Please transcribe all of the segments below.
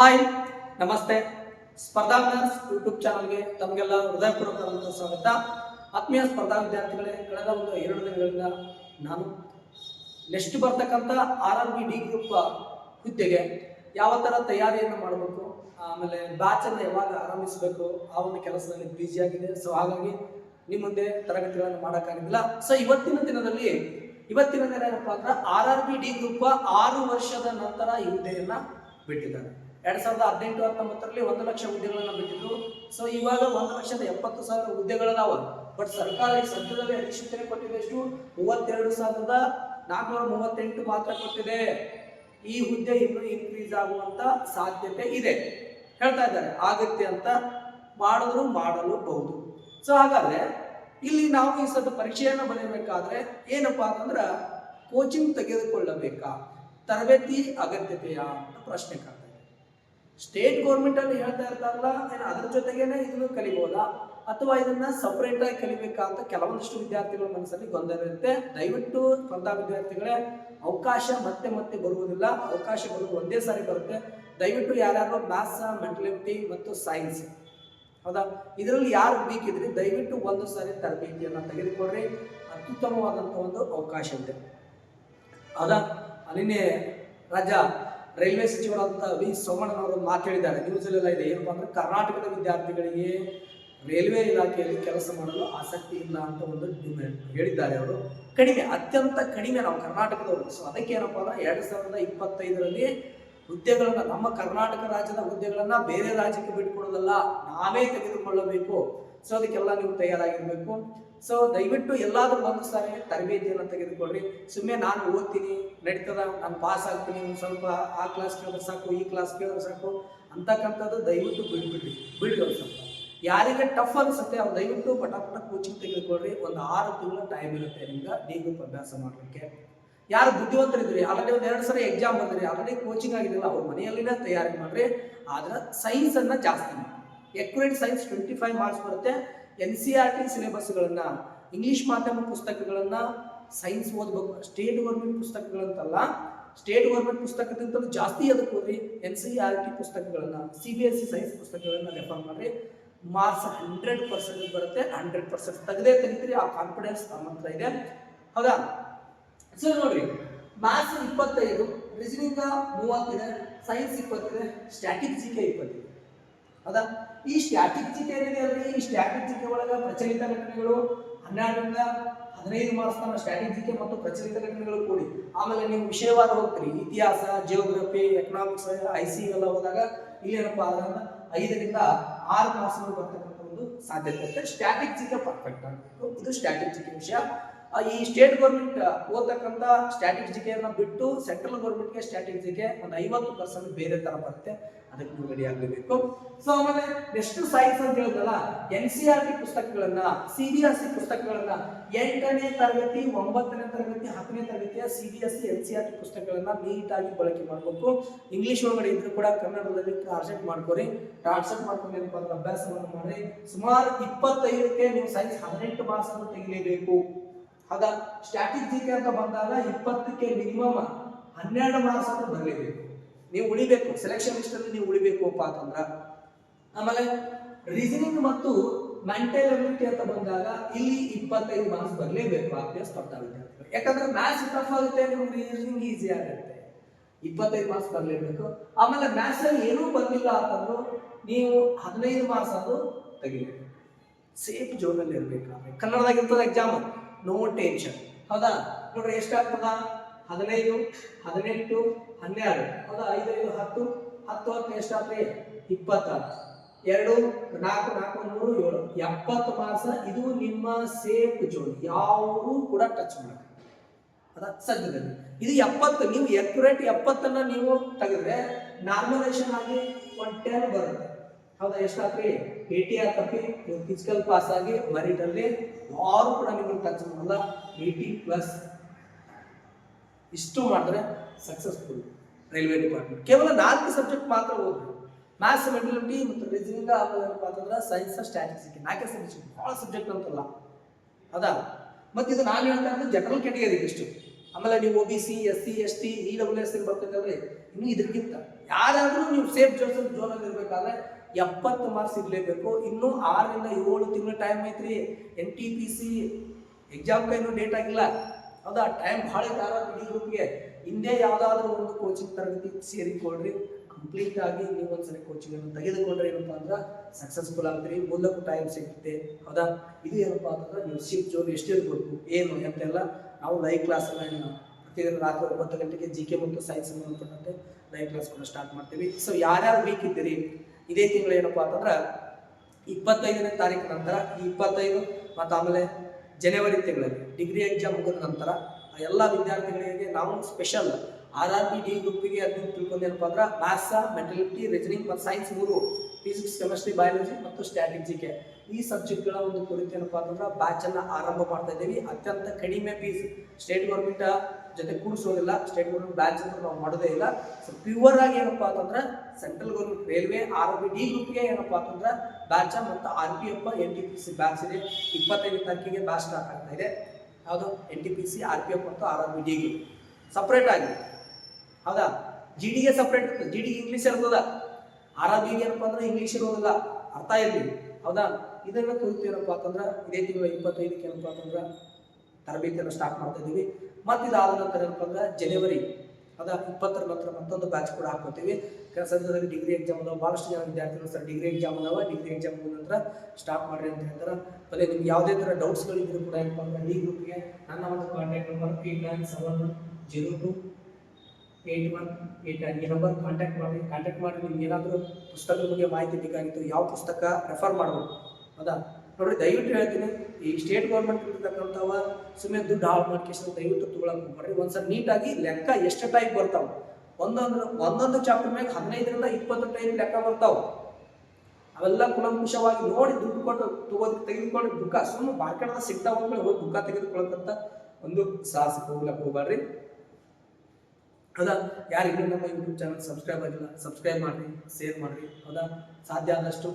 Hi, ನಮಸ್ತೆ. ಸ್ಪರ್ಧಾ YouTube ಚಾನಲ್ಗೆ ತಮಗೆಲ್ಲ ಹೃದಯಪೂರ್ವಕವಾದಂಥ ಸ್ವಾಗತ. ಆತ್ಮೀಯ ಸ್ಪರ್ಧಾ ವಿದ್ಯಾರ್ಥಿಗಳೇ, ಕಳೆದ ಒಂದು ಎರಡು ದಿನಗಳಿಂದ ನಾನು ನೆಕ್ಸ್ಟ್ ಬರ್ತಕ್ಕಂಥ R R B D group ಹುದ್ದೆಗೆ ಯಾವ ಥರ ತಯಾರಿಯನ್ನು ಮಾಡಬೇಕು, ಆಮೇಲೆ ಬ್ಯಾಚನ್ನು ಯಾವಾಗ ಆರಂಭಿಸಬೇಕು, ಆ ಒಂದು ಕೆಲಸದಲ್ಲಿ ಬ್ಯುಸಿಯಾಗಿದೆ ಸೊ ಹಾಗಾಗಿ ನಿಮ್ಮ ಮುಂದೆ ತರಗತಿಗಳನ್ನು ಮಾಡೋಕ್ಕಾಗಿಲ್ಲ ಸೊ ಇವತ್ತಿನ ದಿನದಲ್ಲಿ, ಇವತ್ತಿನ ದಿನ ಏನಪ್ಪಾ ಅಂದ್ರೆ R R B D group ಆರು ವರ್ಷದ ನಂತರ ಈ ಹುದ್ದೆಯನ್ನ ಬಿಟ್ಟಿದ್ದಾರೆ. ಎರಡ್ ಸಾವಿರದ ಹದಿನೆಂಟು, ಹತ್ತೊಂಬತ್ತರಲ್ಲಿ ಒಂದು ಲಕ್ಷ ಹುದ್ದೆಗಳನ್ನು ಬಿಟ್ಟಿದ್ರು. ಸೊ ಇವಾಗ ಒಂದು ಲಕ್ಷದ ಎಪ್ಪತ್ತು ಸಾವಿರ ಹುದ್ದೆಗಳದಾವ. ಬಟ್ ಸರ್ಕಾರ ಈ ಸದ್ಯದಲ್ಲಿ ಅಧಿಸೂಚನೆ ಕೊಟ್ಟಿದೆ ಎಷ್ಟು? ಮೂವತ್ತೆರಡು ಸಾವಿರದ ನಾಲ್ಕುನೂರ ಮೂವತ್ತೆಂಟು ಮಾತ್ರ ಕೊಟ್ಟಿದೆ. ಈ ಹುದ್ದೆ ಇನ್ನೂ ಇನ್ಕ್ರೀಸ್ ಆಗುವಂತ ಸಾಧ್ಯತೆ ಇದೆ. ಹೇಳ್ತಾ ಇದ್ದಾರೆ, ಆಗತ್ತೆ ಅಂತ ಮಾಡಿದ್ರು ಮಾಡಲೂಬಹುದು ಸೊ ಹಾಗಾದ್ರೆ ಇಲ್ಲಿ ನಾವು ಈ ಸದ್ದು ಪರೀಕ್ಷೆಯನ್ನು ಬರೆಯಬೇಕಾದ್ರೆ ಏನಪ್ಪಾ ಅಂತಂದ್ರ ಕೋಚಿಂಗ್ ತೆಗೆದುಕೊಳ್ಳಬೇಕಾ? ತರಬೇತಿ ಅಗತ್ಯತೆಯ? ಪ್ರಶ್ನೆ ಸ್ಟೇಟ್ ಗೌರ್ಮೆಂಟ್ ಅಲ್ಲಿ ಹೇಳ್ತಾ ಇರ್ತಾರಲ್ಲ, ಏನು ಅದ್ರ ಜೊತೆಗೇನೆ ಇದನ್ನು ಕಲಿಬಹುದಾ ಅಥವಾ ಇದನ್ನ ಸಪರೇಟ್ ಆಗಿ ಕಲಿಬೇಕಾ ಅಂತ ಕೆಲವೊಂದಷ್ಟು ವಿದ್ಯಾರ್ಥಿಗಳ ಮನಸ್ಸಲ್ಲಿ ಗೊಂದಲ ಇರುತ್ತೆ. ದಯವಿಟ್ಟು ಸ್ವಂತ ವಿದ್ಯಾರ್ಥಿಗಳೇ, ಅವಕಾಶ ಮತ್ತೆ ಮತ್ತೆ ಬರುವುದಿಲ್ಲ. ಅವಕಾಶ ಬರುವುದು ಒಂದೇ ಸಾರಿ ಬರುತ್ತೆ. ದಯವಿಟ್ಟು ಯಾರ್ಯಾರು ಮ್ಯಾಥ್ಸ್ ಮೆಂಟಲಿಟಿ ಮತ್ತು ಸೈನ್ಸ್ ಹೌದಾ? ಇದರಲ್ಲಿ ಯಾರು ವೀಕ್ ಇದ್ರಿ ದಯವಿಟ್ಟು ಒಂದು ಸಾರಿ ತರಬೇತಿಯನ್ನು ತೆಗೆದುಕೊಳ್ಳ್ರಿ ಅತ್ಯುತ್ತಮವಾದಂಥ ಒಂದು ಅವಕಾಶ ಇದೆ. ಹೌದಾ? ಅಲ್ಲಿನೇ ರಾಜ್ಯ ರೈಲ್ವೆ ಸಚಿವರಾದಂಥ ವಿ ಸೋಮಣ್ಣನವರು ಮಾತು ಹೇಳಿದ್ದಾರೆ. ನ್ಯೂಸಲ್ಲೆಲ್ಲ ಇದೆ. ಏನಪ್ಪಾ ಅಂದ್ರೆ ಕರ್ನಾಟಕದ ವಿದ್ಯಾರ್ಥಿಗಳಿಗೆ ರೈಲ್ವೆ ಇಲಾಖೆಯಲ್ಲಿ ಕೆಲಸ ಮಾಡಲು ಆಸಕ್ತಿ ಇಲ್ಲ ಅಂತ ಒಂದು ಡಿಮ್ಯಾಂಡ್ ಹೇಳಿದ್ದಾರೆ ಅವರು. ಕಡಿಮೆ, ಅತ್ಯಂತ ಕಡಿಮೆ ನಾವು ಕರ್ನಾಟಕದವರು. ಸೊ ಅದಕ್ಕೆ ಏನಪ್ಪಾ ಅಂದ್ರೆ ಎರಡು ಸಾವಿರದ ಇಪ್ಪತ್ತೈದರಲ್ಲಿ ಹುದ್ದೆಗಳನ್ನ, ನಮ್ಮ ಕರ್ನಾಟಕ ರಾಜ್ಯದ ಹುದ್ದೆಗಳನ್ನ ಬೇರೆ ರಾಜ್ಯಕ್ಕೆ ಬಿಟ್ಕೊಡೋದಲ್ಲ, ನಾವೇ ತೆಗೆದುಕೊಳ್ಳಬೇಕು. ಸೊ ಅದಕ್ಕೆಲ್ಲ ನೀವು ತಯಾರಾಗಿರ್ಬೇಕು. ಸೊ ದಯವಿಟ್ಟು ಎಲ್ಲಾದರೂ ಒಂದು ಸಾರಿ ತರಬೇತಿಯನ್ನು ತೆಗೆದುಕೊಳ್ಳ್ರಿ ಸುಮ್ಮನೆ ನಾನು ಓದ್ತೀನಿ, ನಡೀತದ, ನಾನು ಪಾಸ್ ಆಗ್ತೀನಿ ಸ್ವಲ್ಪ ಆ ಕ್ಲಾಸ್ ಕೇಳಿದ್ರೆ ಸಾಕು, ಈ ಕ್ಲಾಸ್ ಕೇಳಿದ್ರೆ ಸಾಕು ಅಂತಕ್ಕಂಥದ್ದು ದಯವಿಟ್ಟು ಬಿಡ್ಬಿಡ್ರಿ ಬಿಡ್ರಿ ಒಂದು ಸ್ವಲ್ಪ. ಯಾರಿಗೆ ಟಫ್ ಅನ್ಸುತ್ತೆ ಅವ್ರು ದಯವಿಟ್ಟು ಪಟ ಪಟ ಕೋಚಿಂಗ್ ತೆಗೆದುಕೊಳ್ಳ್ರಿ ಒಂದು ಆರು ತಿಂಗಳ ಟೈಮ್ ಇರುತ್ತೆ ನಿಮ್ಗೆ ಡಿ ಗ್ರೂಪ್ ಅಭ್ಯಾಸ ಮಾಡಲಿಕ್ಕೆ. ಯಾರು ಬುದ್ಧಿವಂತರಿದ್ರಿ ಆಲ್ರೆಡಿ ಒಂದು ಎರಡು ಸರಿ ಎಕ್ಸಾಮ್ ಬಂದ್ರಿ ಆಲ್ರೆಡಿ ಕೋಚಿಂಗ್ ಆಗಿದ್ದಿಲ್ಲ, ಅವ್ರ ಮನೆಯಲ್ಲಿನೇ ತಯಾರಿ ಮಾಡ್ರಿ. ಆದ್ರೆ ಸೈನ್ಸ್ ಅನ್ನ ಜಾಸ್ತಿ ಮಾಡಿ accurate science twenty five marks ಬರುತ್ತೆ. ಎನ್ ಸಿ ಆರ್ ಟಿ ಸಿಲೆಬಸ್ಗಳನ್ನು, ಇಂಗ್ಲಿಷ್ ಮಾಧ್ಯಮ ಪುಸ್ತಕಗಳನ್ನು, ಸೈನ್ಸ್ ಓದಬೇಕು. ಸ್ಟೇಟ್ ಗೌರ್ಮೆಂಟ್ ಪುಸ್ತಕಗಳಂತಲ್ಲ, ಸ್ಟೇಟ್ ಗೌರ್ಮೆಂಟ್ ಪುಸ್ತಕದಿಂದಲೂ ಜಾಸ್ತಿ ಅದಕ್ಕೆ ಓದಿ ಎನ್ ಸಿ ಆರ್ ಟಿ ಪುಸ್ತಕಗಳನ್ನು, C B S C science ಪುಸ್ತಕಗಳನ್ನು ರೆಫರ್ ಮಾಡಿ ಮಾರ್ಕ್ಸ್ ಹಂಡ್ರೆಡ್ ಪರ್ಸೆಂಟ್ ಬರುತ್ತೆ, ಹಂಡ್ರೆಡ್ ಪರ್ಸೆಂಟ್ ತೆಗೆದೇ ತೆಗಿತೀರಿ, ಆ ಕಾನ್ಫಿಡೆನ್ಸ್ ನಮ್ಮ ಇದೆ. ಹೌದಾ? ಸೊ ನೋಡ್ರಿ ಮ್ಯಾಥ್ಸ್ ಇಪ್ಪತ್ತೈದು ರೀಸನಿಂಗ್ ಮೂವತ್ತಿದೆ ಸೈನ್ಸ್ ಇಪ್ಪತ್ತಿದೆ ಸ್ಟ್ಯಾಟಿಕ್ ಜಿ ಕೆ ಇಪ್ಪತ್ತಿದೆ ಹೌದಾ? ಈ ಸ್ಟ್ಯಾಟಿಕ್ ಜಿ ಏನಿದೆ ಅಲ್ರಿ ಈ ಸ್ಟ್ಯಾಟಿಕ್ ಜಿ ಕೆ ಒಳಗ ಪ್ರಚಲಿತ ಘಟನೆಗಳು ಹನ್ನೆರಡರಿಂದ ಹದಿನೈದು ಮಾರ್ಕ್ಸ್ ತನ್ನ ಸ್ಟ್ಯಾಟಿಕ್ ಜಿಕೆ ಮತ್ತು ಪ್ರಚಲಿತ ಘಟನೆಗಳು ಕೂಡಿ. ಆಮೇಲೆ ನೀವು ವಿಷಯವಾದ ಹೋಗ್ತೀರಿ. ಇತಿಹಾಸ ಜಿಯೋಗ್ರಫಿ ಎಕನಾಮಿಕ್ಸ್ ಐ ಸಿ ಎಲ್ಲ ಹೋದಾಗ ಇಲ್ಲಿ ಏನಪ್ಪಾ ಅದನ್ನ ಐದರಿಂದ ಆರು ಮಾರ್ಕ್ಸ್ ಬರ್ತಕ್ಕಂಥ ಒಂದು ಸಾಧ್ಯತೆ ಸ್ಟ್ಯಾಟಿಕ್ ಜಿಕೆ ಪರ್ಫೆಕ್ಟ್ ಆಗಬೇಕು ಇದು ಸ್ಟ್ಯಾಟಿಕ್ ಜಿಕೆ ವಿಷಯ. ಈ ಸ್ಟೇಟ್ ಗೌರ್ಮೆಂಟ್ ಓದತಕ್ಕಂಥ ಸ್ಟ್ಯಾಟಿಕ್ ಜಿಕೆಯನ್ನು ಬಿಟ್ಟು ಸೆಂಟ್ರಲ್ ಗೌರ್ಮೆಂಟ್ಗೆ ಸ್ಟ್ಯಾಟಿಕ್ ಜಿಕೆ ಒಂದು ಐವತ್ತು ಪರ್ಸೆಂಟ್ ಬೇರೆ ತರ ಬರುತ್ತೆ. ಅದಕ್ಕೆ ನೀವು ರೆಡಿ ಆಗಲೇಬೇಕು. ಸೊ ಆಮೇಲೆ ನೆಕ್ಸ್ಟ್ ಸೈನ್ಸ್ ಅಂತ ಹೇಳಿದ್ರಲ್ಲ ಎನ್ ಸಿ ಆರ್ ಟಿ ಪುಸ್ತಕಗಳನ್ನ ಸಿ ಬಿ ಎಸ್ ಸಿ ಪುಸ್ತಕಗಳನ್ನ ಎಂಟನೇ ತರಗತಿ, ಒಂಬತ್ತನೇ ತರಗತಿ, ಹತ್ತನೇ ತರಗತಿಯ C B S C N C R T ಪುಸ್ತಕಗಳನ್ನ ನೀಟಾಗಿ ಬಳಕೆ ಮಾಡಬೇಕು. ಇಂಗ್ಲಿಷ್ ಒಳಗಡೆ ಇದ್ರೂ ಕೂಡ ಕನ್ನಡದಲ್ಲಿ ಟ್ರಾನ್ಸ್ಲೇಟ್ ಮಾಡ್ಕೊರಿ. ಟ್ರಾನ್ಸ್ಲೇಟ್ ಮಾಡ್ಕೊಂಡು ಏನಪ್ಪ ಅಂದ್ರೆ ಅಭ್ಯಾಸವನ್ನು ಮಾಡಿ ಸುಮಾರು ಇಪ್ಪತ್ತೈದಕ್ಕೆ ನೀವು ಸೈನ್ಸ್ ಹದಿನೆಂಟು ಮಾರ್ಕ್ಸ್ ತೆಗಿಲೇಬೇಕು. ಆಗ ಸ್ಟ್ಯಾಟಿಕ್ ಅಂತ ಬಂದಾಗ ಇಪ್ಪತ್ತಕ್ಕೆ ಮಿನಿಮಮ್ ಹನ್ನೆರಡು ಮಾರ್ಕ್ಸ್ ಅಂತ ಬರಲೇಬೇಕು. ನೀವು ಉಳಿಬೇಕು ಸೆಲೆಕ್ಷನ್ ಲಿಸ್ಟ್ ಅಲ್ಲಿ ನೀವು ಉಳಿಬೇಕಪ್ಪ ಅಂತಂದ್ರ, ಆಮೇಲೆ ರೀಸನಿಂಗ್ ಮತ್ತು ಮೆಂಟಲ್ ಎಬಿಲಿಟಿ ಅಂತ ಬಂದಾಗ ಇಲ್ಲಿ ಇಪ್ಪತ್ತೈದು ಮಾರ್ಕ್ಸ್ ಬರಲೇಬೇಕು ಅಂತ ಸ್ಪರ್ಧಾ ಯಾಕಂದ್ರೆ ಮ್ಯಾಥ್ಸ್ ಟಫ್ ಆಗುತ್ತೆ ರೀಸನಿಂಗ್ ಈಸಿ ಆಗುತ್ತೆ. ಇಪ್ಪತ್ತೈದು ಮಾರ್ಕ್ಸ್ ಬರಲೇಬೇಕು. ಆಮೇಲೆ ಮ್ಯಾಥ್ಸ್ ಅಲ್ಲಿ ಏನೂ ಬರಲಿಲ್ಲ ಅಂತಂದ್ರು ನೀವು ಹದಿನೈದು ಮಾರ್ಕ್ಸ್ ಅದು ತೆಗಿಬೇಕು. ಸೇಫ್ ಜೋನಲ್ಲಿ ಇರಬೇಕಾದ್ರೆ. ಕನ್ನಡದಾಗ ಇರ್ತದೆ ಎಕ್ಸಾಮ್ ನೋ ಟೆನ್ಷನ್ ಹೌದಾ? ನೋಡ್ರಿ ಎಷ್ಟಾಗ್ತದ ಹದಿನೈದು, ಹದಿನೆಂಟು, ಹನ್ನೆರಡು. ಹೌದಾ? ಐದೈದು ಐದು, ಹತ್ತು. ಹತ್ತು ಹತ್ತು ಎಷ್ಟಾಗ್ತದೆ ಇಪ್ಪತ್ತಾರು. ಎರಡು, ನಾಲ್ಕು ನಾಲ್ಕು, ಮೂರು, ಏಳು. ಎಪ್ಪತ್ತು ಮಾರ್ಕ್ಸ್, ಇದು ನಿಮ್ಮ ಸೇಫ್ ಜೋನ್ ಯಾವುದು ಕೂಡ ಟಚ್ ಮಾಡಿ ಅದ ಸದ್ಯದಲ್ಲಿ ಇದು ಎಪ್ಪತ್ತು, ನೀವು ಎಕ್ಯುರೇಟ್ ಎಪ್ಪತ್ತನ್ನ ನೀವು ತೆಗೆದ್ರೆ ನಾರ್ಮಲೈಸೇಷನ್ ಆಗಿ ಒನ್ ಟೆನ್ ಬರುತ್ತೆ. ಹೌದಾ ಎಷ್ಟಾಗ್ರಿ ಏಟಿ ಆಗ್ತಪ್ಪಿ ನೀವು ಫಿಸಿಕಲ್ ಪಾಸ್ ಆಗಿ ಮೆರಿಟ್ ಅಲ್ಲಿ ಯಾರು ಕೂಡ ನಿಮ್ಮನ್ನು ಟಚ್ ಮಾಡಲ್ಲ. ಏಟಿ ಪ್ಲಸ್ ಇಷ್ಟು ಮಾಡಿದ್ರೆ ಸಕ್ಸಸ್ಫುಲ್ ರೈಲ್ವೆ ಡಿಪಾರ್ಟ್ಮೆಂಟ್ ಕೇವಲ ನಾಲ್ಕು ಸಬ್ಜೆಕ್ಟ್ ಮಾತ್ರ ಓದ್ರಿ. ಮ್ಯಾಥ್ಸ್ ಮೆಂಟಲಿಟಿ ಮತ್ತು ರೀಸನಿಂಗ್ ಆಗೋದೇನಪ್ಪ ಅಂತಂದ್ರೆ ಸೈನ್ಸ್ ಸ್ಟ್ಯಾಟಿಸ್ಟಿಕ್ ನಾಲ್ಕೇ ಸಬ್ಜೆಕ್ಟ್ ಭಾಳ ಸಬ್ಜೆಕ್ಟ್ ಅಂತಲ್ಲ. ಹೌದಾ? ಮತ್ತು ಇದು ನಾನು ಹೇಳ್ತಾ ಇರೋದು ಜನರಲ್ ಕ್ಯಾಟಗರಿ ಇಷ್ಟು. ಆಮೇಲೆ ನೀವು O B C S C S T E W S ಬರ್ತಕ್ಕಂದ್ರೆ ಇನ್ನು ಇದಕ್ಕಿಂತ ಯಾರಾದರೂ ನೀವು ಸೇಫ್ ಜೋನ್ ಜೋನಲ್ಲಿ ಇರಬೇಕಾದ್ರೆ ಎಪ್ಪತ್ತು ಮಾರ್ಕ್ಸ್ ಇರಲೇಬೇಕು. ಇನ್ನೂ ಆರರಿಂದ ಏಳು ತಿಂಗಳ ಟೈಮ್ ಐತ್ರಿ. ಎನ್ ಟಿ ಪಿ ಸಿ ಎಕ್ಸಾಮ್ಗೆ ಇನ್ನೂ ಡೇಟ್ ಆಗಿಲ್ಲ. ಹೌದಾ? ಟೈಮ್ ಭಾಳ ಇದಾರ ಈ ರೂಪಿಗೆ ಹಿಂದೆ ಯಾವುದಾದ್ರೂ ಒಂದು ಕೋಚಿಂಗ್ ತರಗತಿ ಸೇರಿಕೊಳ್ರಿ. ಕಂಪ್ಲೀಟ್ ಆಗಿ ನೀವು ಒಂದ್ಸರಿ ಕೋಚಿಂಗ್ ಅನ್ನು ತೆಗೆದುಕೊಂಡ್ರೆ ಏನಪ್ಪಾ ಅಂದ್ರೆ ಸಕ್ಸಸ್ಫುಲ್ ಆಗ್ತೀರಿ. ಮುಂದಕ್ಕೂ ಟೈಮ್ ಸಿಗುತ್ತೆ. ಹೌದಾ? ಇದು ಏನಪ್ಪಾ ಅಂತಂದ್ರೆ ನೀವು ಶಿಫ್ಟ್ ಜೋನ್ ಎಷ್ಟು ಇರ್ಬೇಕು, ಏನು ಎಂತೆಲ್ಲ. ನಾವು ಲೈವ್ ಕ್ಲಾಸ್ ಪ್ರತಿದಿನ ರಾತ್ರಿ ಒಂಬತ್ತು ಗಂಟೆಗೆ ಜಿ ಕೆ ಮತ್ತು ಸೈನ್ಸ್ ಸಂಬಂಧಪಟ್ಟಂತೆ ಲೈವ್ ಕ್ಲಾಸ್ ಕೂಡ ಸ್ಟಾರ್ಟ್ ಮಾಡ್ತೀವಿ. ಸೊ ಯಾರ್ಯಾರು ವೀಕ್ ಇದ್ದೀರಿ ಇದೇ ತಿಂಗಳು ಏನಪ್ಪಾ ಅಂತಂದ್ರೆ ಇಪ್ಪತ್ತೈದನೇ ತಾರೀಕು ನಂತರ ಈ ಇಪ್ಪತ್ತೈದು ಮತ್ತು ಆಮೇಲೆ ಜನವರಿ ತಿಂಗಳಲ್ಲಿ ಡಿಗ್ರಿ ಎಕ್ಸಾಮ್ ಮುಗಿದ ನಂತರ ಎಲ್ಲ ವಿದ್ಯಾರ್ಥಿಗಳಿಗೆ ನಾವು special R R B D ಗ್ರೂಪಿಗೆ ಅದು ತಿಳ್ಕೊಂಡೇನಪ್ಪ ಅಂದ್ರೆ ಮ್ಯಾಥ್ಸ ಮೆಂಟಲಿಟಿ ರೀಸನಿಂಗ್ ಮತ್ತು ಸೈನ್ಸ್ ಮೂರು ಫಿಸಿಕ್ಸ್ ಕೆಮಿಸ್ಟ್ರಿ ಬಯಾಲಜಿ ಮತ್ತು ಸ್ಟ್ಯಾಟಿಕ್ಜಿ ಕೆ ಈ ಸಬ್ಜೆಕ್ಟ್ಗಳ ಒಂದು ಕುರಿತು ಏನಪ್ಪ ಅಂತಂದ್ರೆ ಬ್ಯಾಚ್ ಅನ್ನ ಆರಂಭ ಮಾಡ್ತಾ ಇದ್ದೀವಿ. ಅತ್ಯಂತ ಕಡಿಮೆ ಫೀಸ್ ಸ್ಟೇಟ್ ಗೌರ್ಮೆಂಟ್ ಜೊತೆ ಕೂಡಿಸೋದಿಲ್ಲ ಸ್ಟೇಟ್ ಗೌರ್ಮೆಂಟ್ ಬ್ಯಾಚ್ ಅಂತ ನಾವು ಮಾಡೋದೇ ಇಲ್ಲ. ಸೊ ಪ್ಯೂರ್ ಆಗಿ ಏನಪ್ಪಾ ಅಂತಂದ್ರೆ central government railway, R B, D ಗ್ರೂಪ್ಗೆ ಏನಪ್ಪ ಅಂತಂದ್ರೆ ಬ್ಯಾಚ್ ಮತ್ತು R P F N T P C batch ಇದೆ. ಇಪ್ಪತ್ತೈದು ತಾರೀಕಿಗೆ ಬ್ಯಾಚ್ ಸ್ಟಾರ್ಟ್ ಆಗ್ತಾ ಇದೆ. ಯಾವುದು? N T P C R P F ಮತ್ತು R R B, D group. Separate ಆಗಿ. ಹೌದಾ? ಜಿ ಡಿಗೆ ಸಪ್ರೇಟ್ ಜಿ ಡಿ ಇಂಗ್ಲೀಷ್ ಇರ್ತದ. ಆರ್ ಆರ್ ಬಿಗೆ ಏನಪ್ಪ ಅಂದ್ರೆ ಇಂಗ್ಲೀಷ್ ಇರೋದಿಲ್ಲ. ಅರ್ಥ ಇರಲಿ ಹೌದಾ? ಇದನ್ನ ಕುರಿತು ಏನಪ್ಪ ಅಂತಂದ್ರೆ ಇದೇ ತಿಂಗಳ ಇಪ್ಪತ್ತೈದಕ್ಕೆ ಏನಪ್ಪ ಅಂತಂದ್ರೆ ತರಬೇತಿಯನ್ನು ಸ್ಟಾರ್ಟ್ ಮಾಡ್ತಾ ಇದ್ದೀವಿ ಮತ್ತು ಇದಾದ ನಂತರ ಏನಪ್ಪ ಅಂದ್ರೆ ಜನವರಿ ಅದ ಇಪ್ಪತ್ತರ ನಂತರ ಮತ್ತೊಂದು ಬ್ಯಾಚ್ ಕೂಡ ಹಾಕೋತೀವಿ ಸದ್ಯದಲ್ಲಿ ಡಿಗ್ರಿ ಎಕ್ಸಾಮ್ ಅದಾವ, ಭಾಳಷ್ಟು ಜನ ವಿದ್ಯಾರ್ಥಿಗಳು ಸರ್ ಡಿಗ್ರಿ ಎಕ್ಸಾಮ್ ಅದಾವ ಡಿಗ್ರಿ ಎಕ್ಸಾಮ್ ನಂತರ ಸ್ಟಾಪ್ ಮಾಡಿರಿ ಅಂತ ಹೇಳ್ತಾರೆ. ಮತ್ತೆ ನಿಮ್ಗೆ ಯಾವುದೇ ಥರ ಡೌಟ್ಸ್ಗಳಿದ್ರು ಕೂಡ ಏನಪ್ಪ ಅಂದ್ರೆ ಡಿ ಗ್ರೂಪ್ಗೆ ನನ್ನ ಒಂದು contact number eight nine seven zero two eight one eight nine ಈ ನಂಬರ್ ಕಾಂಟ್ಯಾಕ್ಟ್ ಮಾಡಿ ಕಾಂಟ್ಯಾಕ್ಟ್ ಮಾಡಿ ನಿಮ್ಗೆ ಏನಾದರೂ ಪುಸ್ತಕದ ಬಗ್ಗೆ ಮಾಹಿತಿ ಬೇಕಾಗಿತ್ತು, ಯಾವ ಪುಸ್ತಕ ರೆಫರ್ ಮಾಡ್ಬೋದು. ಹೌದಾ? ನೋಡಿ ದಯವಿಟ್ಟು ಹೇಳ್ತೀನಿ, ಈ ಸ್ಟೇಟ್ ಗೌರ್ಮೆಂಟ್ ಇರ್ತಕ್ಕಂಥವ ಸುಮ್ಮನೆ ದುಡ್ಡು ಹಾಳು ಮಾಡ್ಕೇಶನ್ ದಯವಿಟ್ಟು ತೊಗೊಳಕ್ ಹೋಗ್ಬೇಡ್ರಿ. ಒಂದ್ಸಲ ನೀಟಾಗಿ ಲೆಕ್ಕ ಎಷ್ಟು ಟೈಪ್ ಬರ್ತಾವ. ಒಂದೊಂದು ಒಂದೊಂದು ಚಾಪ್ಟರ್ ಮೇಲೆ ಹದಿನೈದರಿಂದ ಇಪ್ಪತ್ತು ಟೈಪ್ ಲೆಕ್ಕ ಬರ್ತಾವೆ. ಅವೆಲ್ಲ ಕುಲಂಕುಷವಾಗಿ ನೋಡಿ ದುಡ್ಡು ಕೊಟ್ಟು ತಗೋದಕ್ಕೆ ತೆಗೆದುಕೊಂಡು ಬುಕ್ಕ ಸುಮ್ಮನೆ ಮಾರ್ಕೆಟ್ದಾಗ ಸಿಗ್ತಾವ ಹೋಗಿ ಬುಕ್ಕ ತೆಗೆದುಕೊಳ್ಳಕ್ಕಂತ ಒಂದು ಸಾಹಸ ಹೋಗ್ಲಕ್ಕೆ ಹೋಗ್ಬೇಡ್ರಿ ಹೌದಾ? ಯಾರು ಇನ್ನೂ ನಮ್ಮ ಯೂಟ್ಯೂಬ್ ಚಾನಲ್ ಸಬ್ಸ್ಕ್ರೈಬ್ ಆಗಿಲ್ಲ ಸಬ್ಸ್ಕ್ರೈಬ್ ಮಾಡಿರಿ ಶೇರ್ ಮಾಡಿರಿ. ಹೌದಾ? ಸಾಧ್ಯ ಆದಷ್ಟು.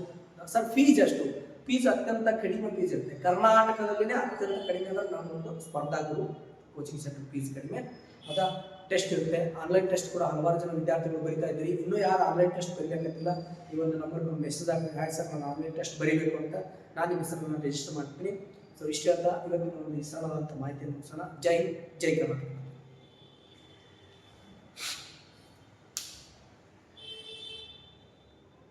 ಸರ್ ಫೀಸ್ ಅಷ್ಟು ಫೀಸ್ ಅತ್ಯಂತ ಕಡಿಮೆ ಫೀಸ್ ಇರುತ್ತೆ. ಕರ್ನಾಟಕದಲ್ಲಿನೇ ಅತ್ಯಂತ ಕಡಿಮೆ ಅಂದ್ರೆ ನಮ್ಮೊಂದು ಸ್ಪರ್ಧಾ ಗುರು ಕೋಚಿಂಗ್ ಸೆಂಟರ್ ಫೀಸ್ ಕಡಿಮೆ. ಹೌದಾ? ಟೆಸ್ಟ್ ಇರುತ್ತೆ. ಆನ್ಲೈನ್ ಟೆಸ್ಟ್ ಕೂಡ ಹಲವಾರು ಜನ ವಿದ್ಯಾರ್ಥಿಗಳು ಬರೀತಾ ಇದ್ದೀರಿ ಇನ್ನೂ ಯಾರು ಆನ್ಲೈನ್ ಟೆಸ್ಟ್ ಬರೀಬೇಕಂತಿಲ್ಲ ಈ ಒಂದು ನಂಬರ್ ಮೆಸೇಜ್ ಹಾಕಿ ಹಾಯ್ ಸರ್ ನಾನು ಆನ್ಲೈನ್ ಟೆಸ್ಟ್ ಬರೀಬೇಕು ಅಂತ. ನಾನು ನಿಮ್ಮ ಹೆಸರನ್ನು ರಿಜಿಸ್ಟರ್ ಮಾಡ್ತೀನಿ. ಸೊ ಇಷ್ಟೇ ಅಂತ ಇವತ್ತಿನ ಒಂದು ವಿಶಾಲವಾದಂಥ ಮಾಹಿತಿಯನ್ನು ಮುಗಿಸೋಣ. ಜೈ ಜೈ ಕರ್ನಾಟಕ.